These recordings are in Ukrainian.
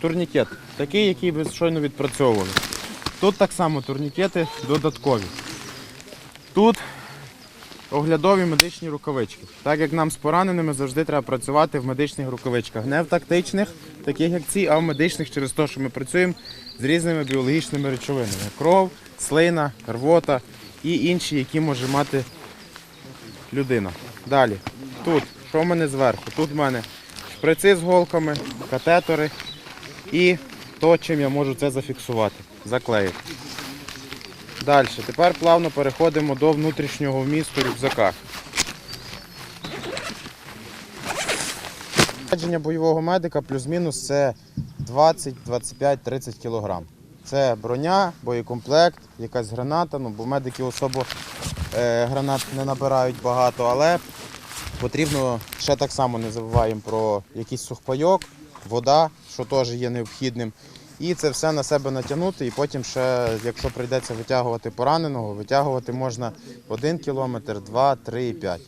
турнікет, такий, який ви щойно відпрацьовували. Тут так само турнікети додаткові. Тут оглядові медичні рукавички. Так як нам з пораненими завжди треба працювати в медичних рукавичках. Не в тактичних, таких як ці, а в медичних через те, що ми працюємо з різними біологічними речовинами. Кров, слина, рвота і інші, які може мати людина. Далі. Тут, що в мене зверху? Тут в мене шприци з голками, катетори і то, чим я можу це зафіксувати, заклеїти. Далі. Тепер плавно переходимо до внутрішнього вмісту рюкзака. Зарядження бойового медика плюс-мінус це 20, 25, 30 кг. Це броня, боєкомплект, якась граната, ну, бо медики особо е, гранат не набирають багато, але потрібно ще так само не забуваємо про якийсь сухпайок, вода, що теж є необхідним. І це все на себе натягнути, і потім ще, якщо прийдеться витягувати пораненого, витягувати можна 1 кілометр, 2, 3 і 5.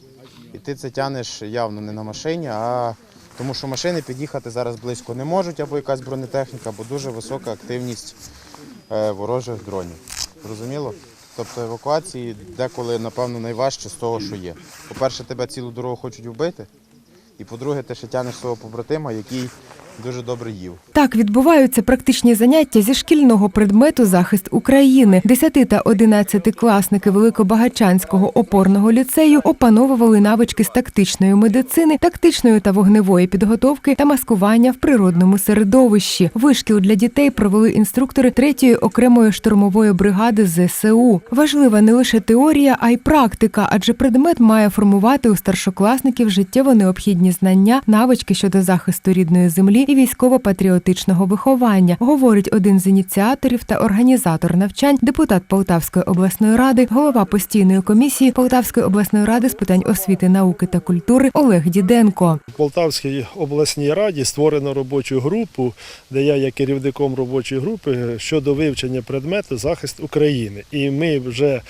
І ти це тянеш явно не на машині, а тому що машини під'їхати зараз близько не можуть, або якась бронетехніка, бо дуже висока активність е, ворожих дронів. Зрозуміло? Тобто евакуації деколи, напевно, найважче з того, що є. По-перше, тебе цілу дорогу хочуть вбити, і по-друге, ти ще тянеш свого побратима, який дуже добре їв. Так відбуваються практичні заняття зі шкільного предмету захист України. 10 та 11 класники Великобагачанського опорного ліцею опановували навички з тактичної медицини, тактичної та вогневої підготовки та маскування в природному середовищі. Вишкіл для дітей провели інструктори 3-ї окремої штурмової бригади ЗСУ. Важлива не лише теорія, а й практика, адже предмет має формувати у старшокласників життєво необхідні знання, навички щодо захисту рідної землі і військово-патріотичного виховання, говорить один з ініціаторів та організатор навчань, депутат Полтавської обласної ради, голова постійної комісії Полтавської обласної ради з питань освіти, науки та культури Олег Діденко. В Полтавській обласній раді створено робочу групу, де я є керівником робочої групи щодо вивчення предмету захист України. І ми вже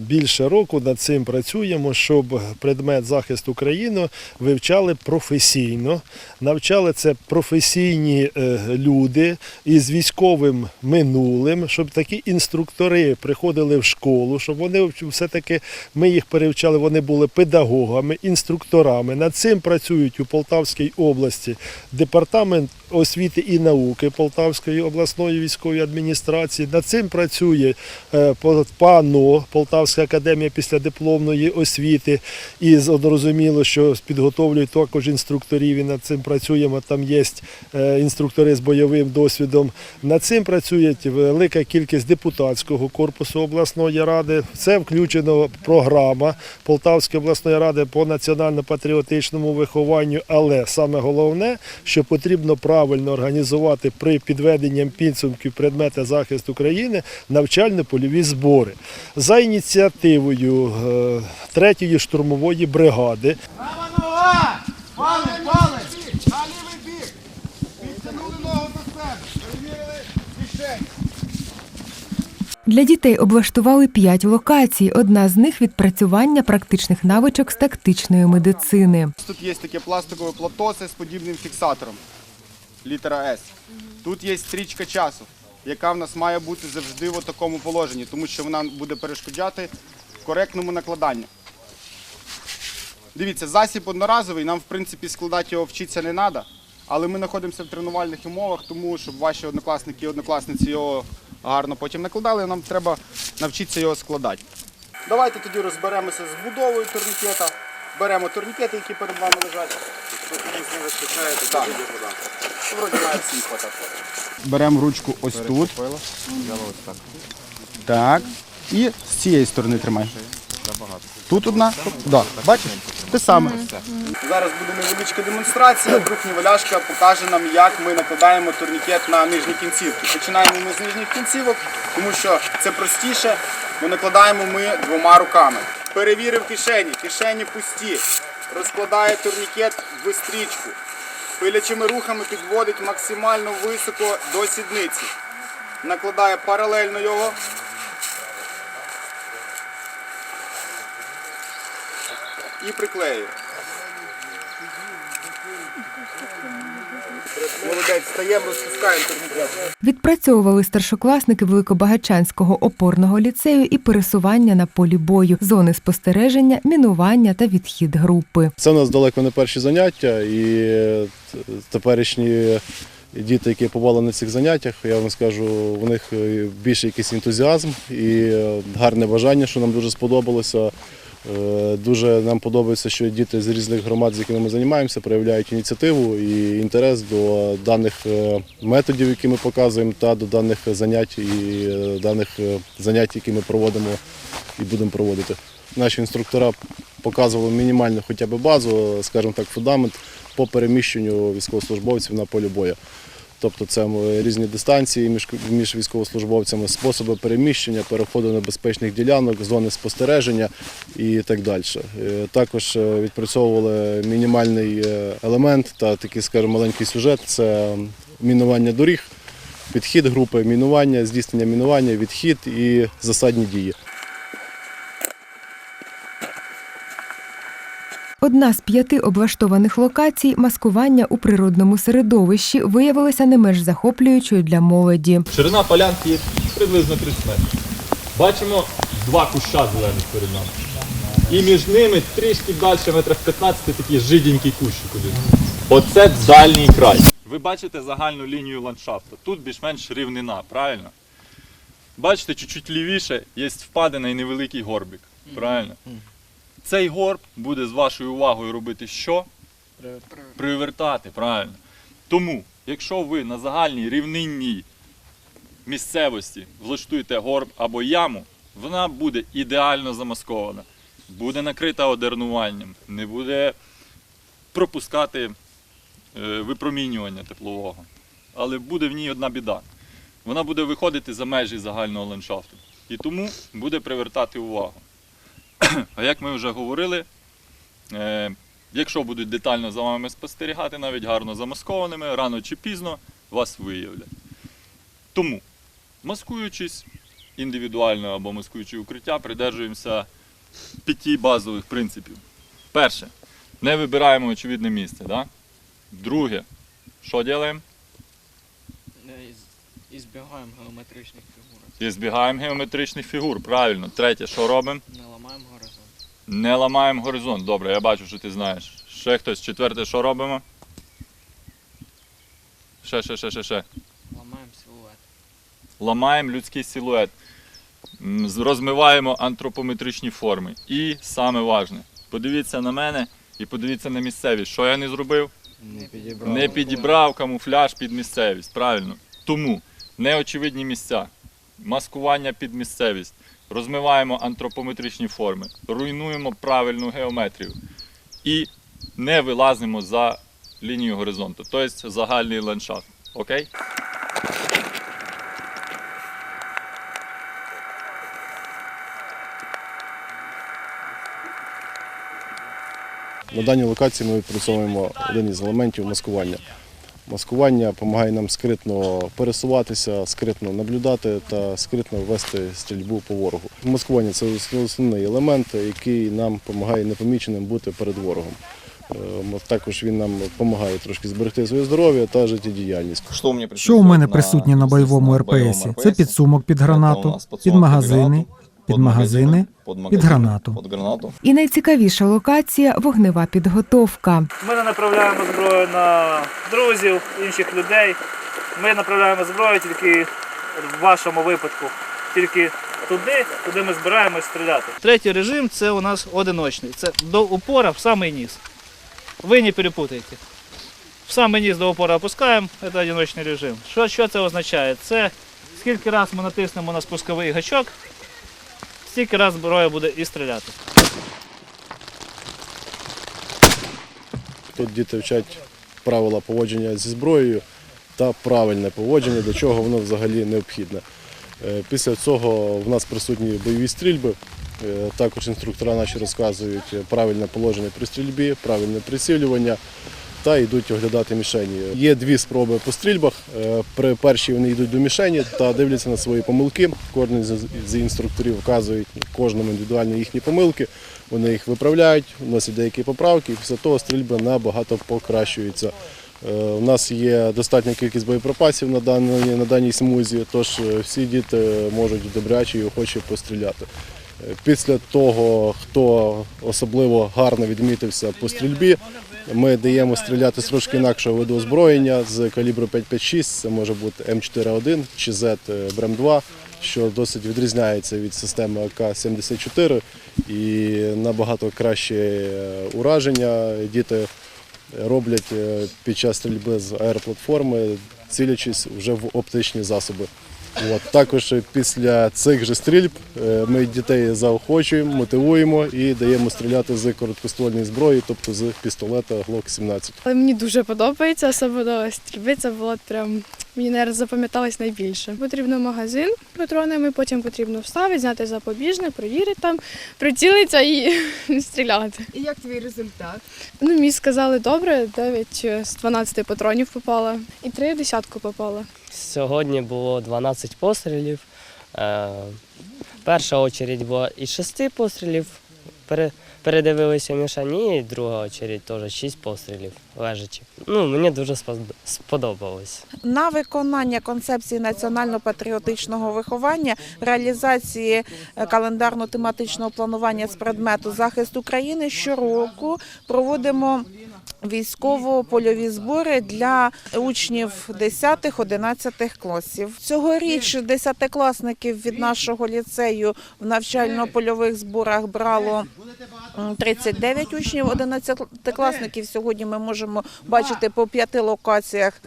більше року над цим працюємо, щоб предмет захист України вивчали професійно, навчали це професійні е, люди із військовим минулим, щоб такі інструктори приходили в школу, щоб вони все-таки ми їх перевчали, вони були педагогами, інструкторами. Над цим працюють у Полтавській області департамент освіти і науки Полтавської обласної військової адміністрації. Над цим працює е, ПАНО, Полтавська академія післядипломної освіти. І зрозуміло, що підготовлюють також інструкторів. І над цим працюємо. Там є е, інструктори з бойовим досвідом. Над цим працює велика кількість депутатського корпусу обласної ради. Це включено програма Полтавської обласної ради по національно-патріотичному вихованню. Але саме головне, що потрібно правильно організувати при підведенні підсумків предмета захисту України навчально-польові збори. За ініціативою е, третьої штурмової бригади Права нога! Палець, палець! На лівий бік! Підтягнули ногу до себе! Перевірили кишень! Для дітей облаштували п'ять локацій. Одна з них відпрацювання практичних навичок з тактичної медицини. Тут є таке пластикове платосе з подібним фіксатором. Літера С. Тут є стрічка часу, яка в нас має бути завжди в такому положенні, тому що вона буде перешкоджати коректному накладанню. Дивіться, засіб одноразовий, нам в принципі складати його вчитися не треба, але ми знаходимося в тренувальних умовах, тому щоб ваші однокласники і однокласниці його гарно потім накладали, нам треба навчитися його складати. Давайте тоді розберемося з будовою турнікета. Беремо турнікети, які перед вами лежать. Беремо ручку ось тут. Так. І з цієї сторони тримай. Тут одна. Да. Бачиш? Те саме. Зараз буде невеличка демонстрація. Друг Нівеляшка покаже нам, як ми накладаємо турнікет на нижні кінцівки. Починаємо ми з нижніх кінцівок, тому що це простіше, бо накладаємо ми двома руками. Перевірив кишені, кишені пусті. Розкладає турнікет в стрічку. Пилячими рухами підводить максимально високо до сідниці. Накладає паралельно його. І приклеює. Відпрацьовували старшокласники Великобагачанського опорного ліцею і пересування на полі бою, зони спостереження, мінування та відхід групи. Це у нас далеко не перші заняття, і теперішні діти, які побували на цих заняттях, я вам скажу, у них більше якийсь ентузіазм і гарне бажання, що нам дуже сподобалося. Е, Дуже нам подобається, що діти з різних громад, з якими ми займаємося, проявляють ініціативу і інтерес до даних е, методів, які ми показуємо, та до даних занять і е, даних занять, які ми проводимо і будемо проводити. Наші інструктора показували мінімальну хоча б базу, скажімо так, фундамент по переміщенню військовослужбовців на полі бою. Тобто це різні дистанції між, військовослужбовцями, способи переміщення, переходу небезпечних ділянок, зони спостереження і так далі. Е, Також е, відпрацьовували мінімальний е, елемент та такий, скажімо, маленький сюжет це мінування доріг, підхід групи, мінування, здійснення мінування, відхід і засадні дії. Одна з п'яти облаштованих локацій маскування у природному середовищі виявилася не менш захоплюючою для молоді. Ширина полянки приблизно 30 метрів. Бачимо два куща зелених перед нами. І між ними трішки далі, метрів 15, такий жиденький кущик один. Оце дальній край. Ви бачите загальну лінію ландшафту. Тут більш-менш рівнина, правильно? Бачите, чуть-чуть лівіше є впадина і невеликий горбик. Правильно? Цей горб буде з вашою увагою робити що? Привертати, правильно. Тому, якщо ви на загальній рівнинній місцевості влаштуєте горб або яму, вона буде ідеально замаскована, буде накрита одернуванням, не буде пропускати е, випромінювання теплового. Але буде в ній одна біда. Вона буде виходити за межі загального ландшафту. І тому буде привертати увагу. А як ми вже говорили, е, якщо будуть детально за вами спостерігати, навіть гарно замаскованими, рано чи пізно вас виявлять. Тому, маскуючись індивідуально або маскуючи укриття, придержуємося п'яти базових принципів. Перше, не вибираємо очевидне місце. Да? Друге, що робимо? І збігаємо геометричних фігур. І збігаємо геометричних фігур. Правильно. Третє, що робимо? Не ламаємо горизонт. Не ламаємо горизонт. Добре, я бачу, що ти знаєш. Ще хтось. Четверте, що робимо? Ще, ще, ще, ще, ще. Ламаємо силует. Ламаємо людський силует. Розмиваємо антропометричні форми. І саме важне, подивіться на мене і подивіться на місцевість. Що я не зробив? Не підібрав. Не підібрав камуфляж під місцевість. Правильно. Тому неочевидні місця, маскування під місцевість, розмиваємо антропометричні форми, руйнуємо правильну геометрію і не вилазимо за лінію горизонту, тобто загальний ландшафт. Окей? На даній локації ми відпрацьовуємо один із елементів маскування. Маскування допомагає нам скритно пересуватися, скритно наблюдати та скритно вести стрільбу по ворогу. Маскування це основний елемент, який нам допомагає непоміченим бути перед ворогом. Е, Також він нам допомагає трошки зберегти своє здоров'я та життєдіяльність. Що у мене присутнє на бойовому РПСі? Це підсумок під гранату, під магазини, під магазини, під гранату. І найцікавіша локація вогнева підготовка. Ми не направляємо зброю на друзів, інших людей. Ми направляємо зброю тільки в вашому випадку. Тільки туди, куди ми збираємось стріляти. Третій режим це у нас одиночний. Це до упора в самий низ. Ви не перепутайте. В самий низ до упора опускаємо, це одиночний режим. Що, що це означає? Це скільки раз ми натиснемо на спусковий гачок, стільки раз зброя буде і стріляти. Тут діти вчать правила поводження зі зброєю та правильне поводження, для чого воно взагалі необхідне. Е, Після цього в нас присутні бойові стрільби. Е, Також інструктора наші розказують правильне положення при стрільбі, правильне прицілювання та йдуть оглядати мішені. Є дві спроби по стрільбах. Е, При першій вони йдуть до мішені та дивляться на свої помилки. Кожен з- інструкторів вказують кожному індивідуально їхні помилки. Вони їх виправляють, вносять деякі поправки, і після того стрільба набагато покращується. Е, У нас є достатня кількість боєприпасів на даній, на даній смузі, тож е, всі діти можуть добряче і охоче постріляти. Після того, хто особливо гарно відмітився по стрільбі, ми даємо стріляти з трошки інакшого виду озброєння з калібру 5.56, це може бути М4А1 чи Z БРЕМ-2, що досить відрізняється від системи АК-74 і набагато краще е, ураження. Діти роблять е, під час стрільби з аероплатформи, цілячись вже в оптичні засоби. От. Також після цих же стрільб е, ми дітей заохочуємо, мотивуємо і даємо стріляти з короткоствольної зброї, тобто з пістолета Glock 17. Але мені дуже подобається, особливо стрільби. Це було прям мені не запам'яталось найбільше. Потрібно магазин патронами, потім потрібно вставити, зняти запобіжник, провірити там, прицілитися і стріляти. І як твій результат? Ну, мені сказали добре, 9 з 12 патронів попало і 3 десятку попало. Сьогодні було 12 пострілів. Е, Перша очередь була із 6 пострілів. Пере- Передивилися мішані, і друга очередь теж шість пострілів лежачи. Ну, мені дуже спод- сподобалось. на виконання концепції національно-патріотичного виховання, реалізації е, календарно-тематичного планування з предмету захист України щороку проводимо військово-польові збори для учнів 10-11 класів. Цьогоріч десятикласників від нашого ліцею в навчально-польових зборах брало м, 39 учнів, 11-класників. Сьогодні ми можемо бачити по п'яти локаціях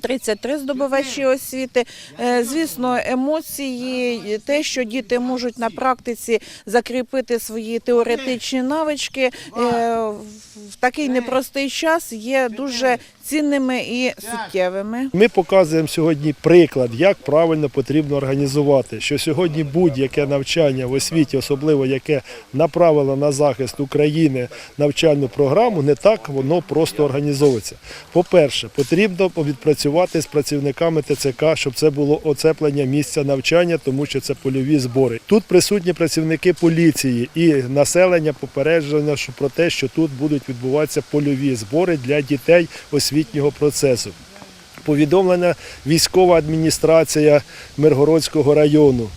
33 здобувачі освіти. Е, Звісно, емоції, те, що діти можуть на практиці закріпити свої теоретичні навички е, в такий непростий час є дуже цінними і суттєвими. Ми показуємо сьогодні приклад, як правильно потрібно організувати. Що сьогодні будь-яке навчання в освіті, особливо яке направило на захист України навчальну програму, не так воно просто організовується. По-перше, потрібно відпрацювати з працівниками ТЦК, щоб це було оцеплення місця навчання, тому що це польові збори. Тут присутні працівники поліції і населення попереджено про те, що тут будуть відбуватися польові збори для дітей освітнього процесу повідомлена військова адміністрація Миргородського району.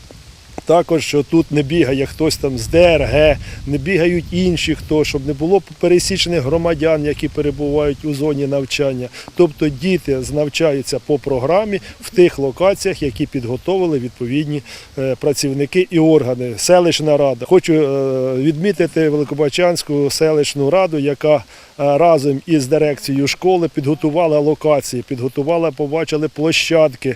Також, що тут не бігає хтось там з ДРГ, не бігають інші хто, щоб не було пересічених громадян, які перебувають у зоні навчання. Тобто діти навчаються по програмі в тих локаціях, які підготовили відповідні е, працівники і органи. Селищна рада. Хочу е, відмітити Великобачанську селищну раду, яка е, разом із дирекцією школи підготувала локації, підготувала, побачили площадки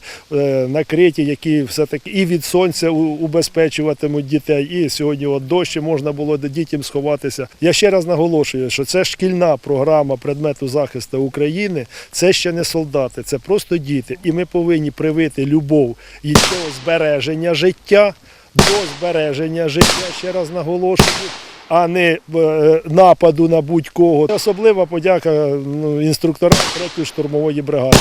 накриті, які все таки і від сонця у- убезпечуватимуть дітей. І сьогодні от дощі можна було дітям сховатися. Я ще раз наголошую, що це шкільна програма предмету захисту України. Це ще не солдати, це просто діти. І ми повинні привити любов і до збереження життя, до збереження життя. Ще раз наголошую а не е, нападу на будь-кого. Особлива подяка ну, інструкторам 3-ї штурмової бригади,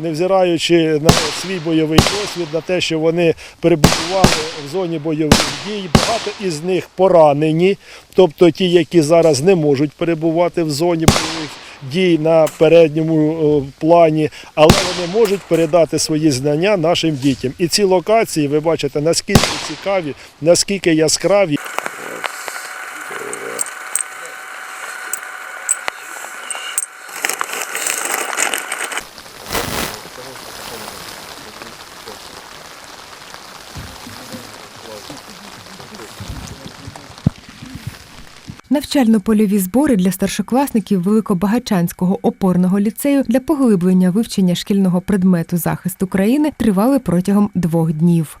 невзираючи на свій бойовий досвід, на те, що вони перебували в зоні бойових дій, багато із них поранені, тобто ті, які зараз не можуть перебувати в зоні бойових дій на передньому е, плані, але вони можуть передати свої знання нашим дітям. І ці локації, ви бачите, наскільки цікаві, наскільки яскраві. Навчально-польові збори для старшокласників Великобагачанського опорного ліцею для поглиблення вивчення шкільного предмету захист України тривали протягом двох днів.